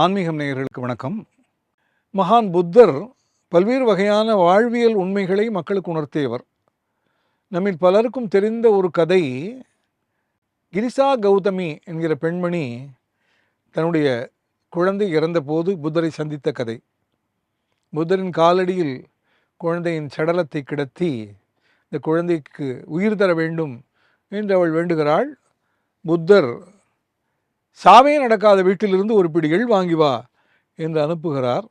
ஆன்மீகம் நேயர்களுக்கு வணக்கம். மகான் புத்தர் பல்வேறு வகையான வாழ்வியல் உண்மைகளை மக்களுக்கு உணர்த்தியவர். நம்மில் பலருக்கும் தெரிந்த ஒரு கதை கிரிசா கௌதமி என்கிற பெண்மணி தன்னுடைய குழந்தை இறந்தபோது புத்தரை சந்தித்த கதை. புத்தரின் காலடியில் குழந்தையின் சடலத்தை கிடத்தி இந்த குழந்தைக்கு உயிர் தர வேண்டும் என்று அவள் வேண்டுகிறாள். புத்தர் சாவே நடக்காத வீட்டிலிருந்து ஒரு பிடி எள் வாங்கி வா என்று அனுப்புகிறார்.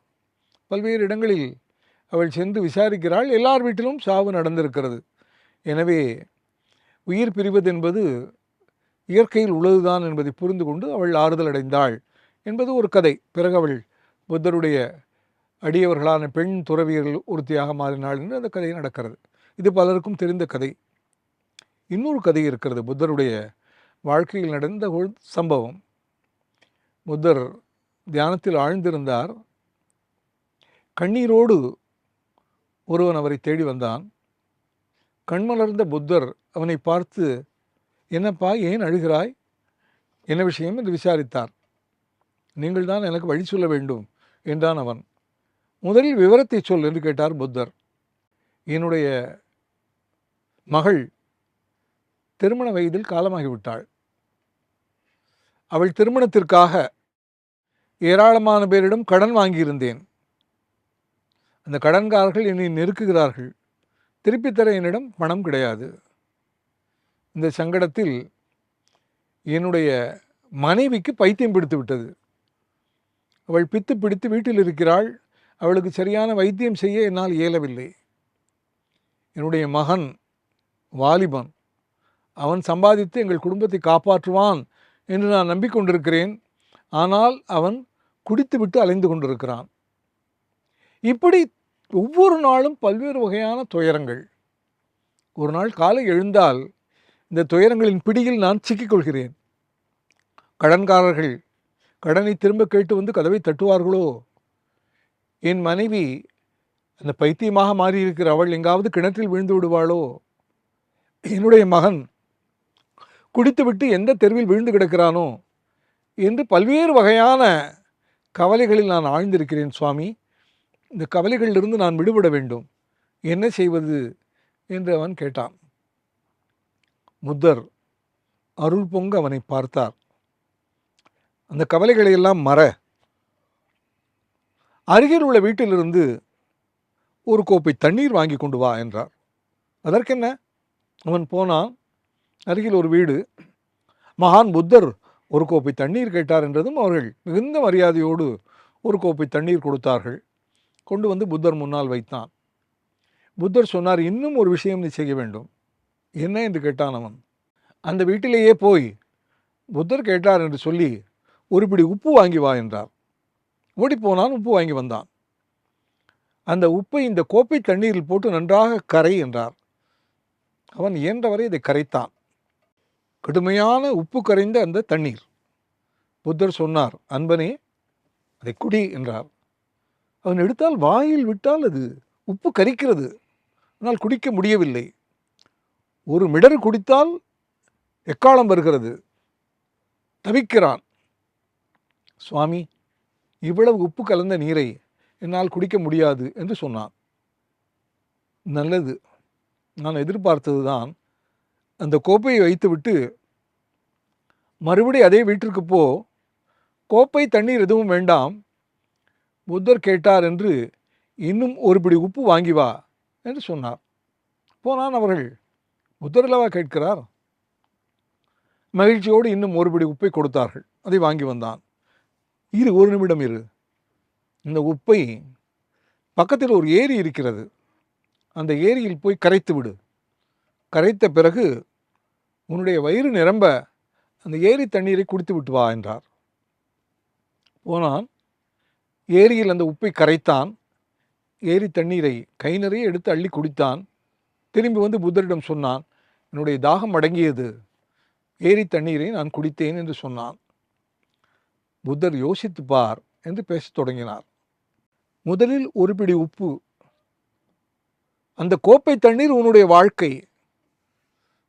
பல்வேறு இடங்களில் அவள் சென்று விசாரிக்கிறாள். எல்லார் வீட்டிலும் சாவு நடந்திருக்கிறது. எனவே உயிர் பிரிவது என்பது இயற்கையில் உள்ளதுதான் என்பதை புரிந்து கொண்டு அவள் ஆறுதல் அடைந்தாள் என்பது ஒரு கதை. பிறகு அவள் புத்தருடைய அடியவர்களான பெண் துறவியர்கள் ஒருத்தியாக மாறினாள் என்று அந்த கதை நடக்கிறது. இது பலருக்கும் தெரிந்த கதை. இன்னொரு கதை இருக்கிறது. புத்தருடைய வாழ்க்கையில் நடந்த ஒரு சம்பவம். புத்தர் தியானத்தில் ஆழ்ந்திருந்தார். கண்ணீரோடு ஒருவன் அவரை தேடி வந்தான். கண்மலர்ந்த புத்தர் அவனை பார்த்து என்னப்பா ஏன் அழுகிறாய்? என்ன விஷயம்? என்று விசாரித்தார். நீங்கள் தான் எனக்கு வழி சொல்ல வேண்டும் என்றான் அவன். முதலில் விவரத்தை சொல் என்று கேட்டார் புத்தர். என்னுடைய மகள் திருமண வயதில் காலமாகிவிட்டாள். அவள் திருமணத்திற்காக ஏராளமான பேரிடம் கடன் வாங்கியிருந்தேன். அந்த கடன்காரர்கள் என்னை நெருக்குகிறார்கள். திருப்பித் தர என்னிடம் பணம் கிடையாது. இந்த சங்கடத்தில் என்னுடைய மனைவிக்கு பைத்தியம் பிடித்து விட்டது. அவள் பித்து பிடித்து வீட்டில் இருக்கிறாள். அவளுக்கு சரியான வைத்தியம் செய்ய என்னால் இயலவில்லை. என்னுடைய மகன் வாலிபன். அவன் சம்பாதித்து எங்கள் குடும்பத்தை காப்பாற்றுவான் என்று நான் நம்பிக்கொண்டிருக்கிறேன். ஆனால் அவன் குடித்துவிட்டு அலைந்து கொண்டிருக்கிறான். இப்படி ஒவ்வொரு நாளும் பல்வேறு வகையான துயரங்கள். ஒரு நாள் காலை எழுந்தால் இந்த துயரங்களின் பிடியில் நான் சிக்கிக்கொள்கிறேன் கடன்காரர்கள் கடனை திரும்ப கேட்டு வந்து கதவை தட்டுவார்களோ? என் மனைவி அந்த பைத்தியமாக மாறியிருக்கிற அவள் எங்காவது கிணற்றில் விழுந்து விடுவாளோ? என்னுடைய மகன் குடித்துவிட்டு எந்த தெருவில் விழுந்து கிடக்கிறானோ? என்று பல்வேறு வகையான கவலைகளில் நான் ஆழ்ந்திருக்கிறேன் சுவாமி. இந்த கவலைகளிலிருந்து நான் விடுபட வேண்டும். என்ன செய்வது? என்று அவன் கேட்டான். முத்தர் அருள் பொங்க அவனை பார்த்தார். அந்த கவலைகளை எல்லாம் மற. அருகில் உள்ள வீட்டிலிருந்து ஒரு கோப்பை தண்ணீர் வாங்கி கொண்டு வா என்றார். அதற்கென்ன? அவன் போனான். அருகில் ஒரு வீடு. மகான் புத்தர் ஒரு கோப்பை தண்ணீர் கேட்டார் என்றதும் அவர்கள் மிகுந்த மரியாதையோடு ஒரு கோப்பை தண்ணீர் கொடுத்தார்கள். கொண்டு வந்து புத்தர் முன்னால் வைத்தான். புத்தர் சொன்னார் இன்னும் ஒரு விஷயம் நீ செய்ய வேண்டும். என்ன? என்று கேட்டான் அவன். அந்த வீட்டிலேயே போய் புத்தர் கேட்டார் என்று சொல்லி ஒரு பிடி உப்பு வாங்கி வா என்றார். ஓடிப்போனான் உப்பு வாங்கி வந்தான். அந்த உப்பை இந்த கோப்பை தண்ணீரில் போட்டு நன்றாக கரை என்றார். அவன் இயன்றவரை இதை கரைத்தான். கடுமையான உப்பு கரைந்த அந்த தண்ணீர். புத்தர் சொன்னார் அன்பனே அதை குடி என்றார். அவன் எடுத்தால் வாயில் விட்டால் அது உப்பு கரிக்கிறது. ஆனால் குடிக்க முடியவில்லை. ஒரு மிடர் குடித்தால் எக்காலம் வருகிறது? தவிக்கிறான். சுவாமி இவ்வளவு உப்பு கலந்த நீரை என்னால் குடிக்க முடியாது என்று சொன்னான். நல்லது. நான் எதிர்பார்த்தது தான் அந்த கோப்பையை வைத்துவிட்டு மறுபடி அதே வீட்டிற்கு போ. கோப்பை தண்ணீர் எதுவும் வேண்டாம். புத்தர் கேட்டார் என்று இன்னும் ஒரு பிடி உப்பு வாங்கி வா என்று சொன்னார். போனான் அவர்கள். புத்தர்லவா கேட்கிறார்? மகிழ்ச்சியோடு இன்னும் ஒரு பிடி உப்பை கொடுத்தார்கள். அதை வாங்கி வந்தான். இரு ஒரு நிமிடம் இரு. இந்த உப்பை பக்கத்தில் ஒரு ஏரி இருக்கிறது. அந்த ஏரியில் போய் கரைத்து விடு. கரைத்த பிறகு உன்னுடைய வயிறு நிரம்ப அந்த ஏரி தண்ணீரை குடித்து விட்டு வா என்றார். போனான். ஏரியில் அந்த உப்பை கரைத்தான். ஏரி தண்ணீரை கை நிறைய எடுத்து அள்ளி குடித்தான். திரும்பி வந்து புத்தரிடம் சொன்னான் என்னுடைய தாகம் அடங்கியது. ஏரி தண்ணீரை நான் குடித்தேன் என்று சொன்னான். புத்தர் யோசித்து பார் என்று பேசத் தொடங்கினார். முதலில் ஒரு பிடி உப்பு. அந்த கோப்பை தண்ணீர் உன்னுடைய வாழ்க்கை.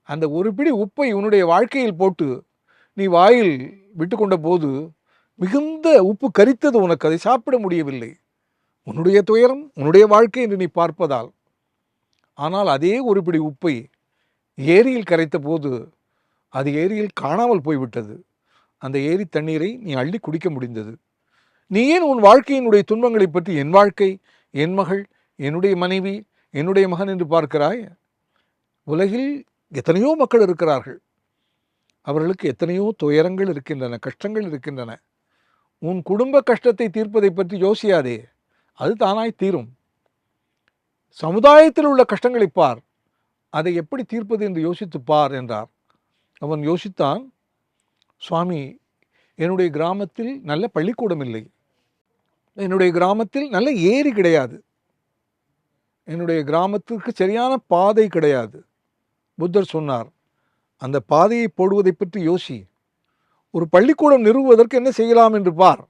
அந்த ஒரு பிடி உப்பை உன்னுடைய வாழ்க்கையில் போட்டு நீ வாயில் விட்டுக்கொண்ட போது மிகுந்த உப்பு கரித்தது உனக்கு அதை சாப்பிட முடியவில்லை. உன்னுடைய துயரம் உன்னுடைய வாழ்க்கை என்று நீ பார்ப்பதால். ஆனால் அதே ஒரு பிடி உப்பை ஏரியில் கரைத்த போது அது ஏரியில் காணாமல் போய்விட்டது. அந்த ஏரி தண்ணீரை நீ அள்ளி குடிக்க முடிந்தது. நீ ஏன் உன் வாழ்க்கையினுடைய துன்பங்களை பற்றி என் வாழ்க்கை என் மகள் என்னுடைய மனைவி என்னுடைய மகன் என்று பார்க்கிறாய்? உலகில் எத்தனையோ மக்கள் இருக்கிறார்கள். அவர்களுக்கு எத்தனையோ துயரங்கள் இருக்கின்றன கஷ்டங்கள் இருக்கின்றன. உன் குடும்ப கஷ்டத்தை தீர்ப்பதை பற்றி யோசியாதே. அது தானாய் தீரும். சமுதாயத்தில் உள்ள கஷ்டங்களை பார். அதை எப்படி தீர்ப்பது என்று யோசித்து பார் என்றார். அவன் யோசித்தான் சுவாமி என்னுடைய கிராமத்தில் நல்ல பள்ளிக்கூடம் இல்லை. என்னுடைய கிராமத்தில் நல்ல ஏரி கிடையாது. என்னுடைய கிராமத்திற்கு சரியான பாதை கிடையாது. புத்தர் சொன்னார். அந்த பாதையை போடுவதை பற்றி யோசி. ஒரு பள்ளிக்கூடம் நிறுவுவதற்கு என்ன செய்யலாம் என்று பார்.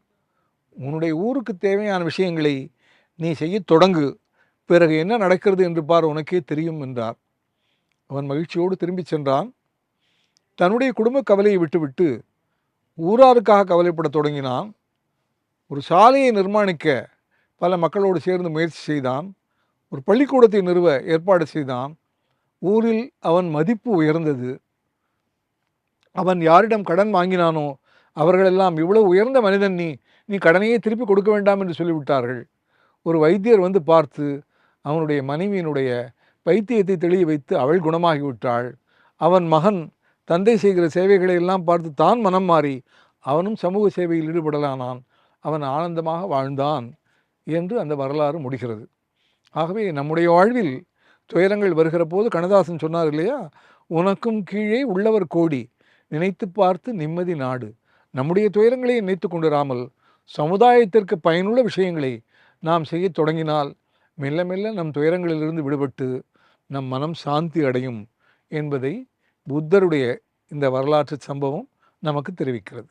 உன்னுடைய ஊருக்கு தேவையான விஷயங்களை நீ செய்ய தொடங்கு. பிறகு என்ன நடக்கிறது என்று பார் உனக்கே தெரியும் என்றார். அவன் மகிழ்ச்சியோடு திரும்பி சென்றான். தன்னுடைய குடும்ப கவலையை விட்டுவிட்டு ஊராருக்காக கவலைப்பட தொடங்கினான். ஒரு சாலையை நிர்மாணிக்க பல மக்களோடு சேர்ந்து முயற்சி செய்தான். ஒரு பள்ளிக்கூடத்தை நிறுவ ஏற்பாடு செய்தான். ஊரில் அவன் மதிப்பு உயர்ந்தது. அவன் யாரிடம் கடன் வாங்கினானோ? அவர்களெல்லாம் இவ்வளவு உயர்ந்த மனிதன் நீ. நீ கடனையே திருப்பி கொடுக்க வேண்டாம் என்று சொல்லிவிட்டார்கள். ஒரு வைத்தியர் வந்து பார்த்து அவனுடைய மனைவியினுடைய பைத்தியத்தை தெளிய வைத்து அவள் குணமாகிவிட்டாள் அவன் மகன் தந்தை செய்கிற சேவைகளை எல்லாம் பார்த்து தான் மனம் மாறி அவனும் சமூக சேவையில் ஈடுபடலானான். அவன் ஆனந்தமாக வாழ்ந்தான் என்று அந்த வரலாறு முடிகிறது. ஆகவே நம்முடைய வாழ்வில் துயரங்கள் வருகிற போது கண்ணதாசன் சொன்னார் இல்லையா? உனக்கும் கீழே உள்ளவர் கோடி. நினைத்து பார்த்து நிம்மதி நாடு. நம்முடைய துயரங்களை நினைத்து கொண்டிராமல் சமுதாயத்திற்கு பயனுள்ள விஷயங்களை நாம் செய்ய தொடங்கினால் மெல்ல மெல்ல நம் துயரங்களிலிருந்து விடுபட்டு நம் மனம் சாந்தி அடையும் என்பதை புத்தருடைய இந்த வரலாற்று சம்பவம் நமக்கு தெரிவிக்கிறது.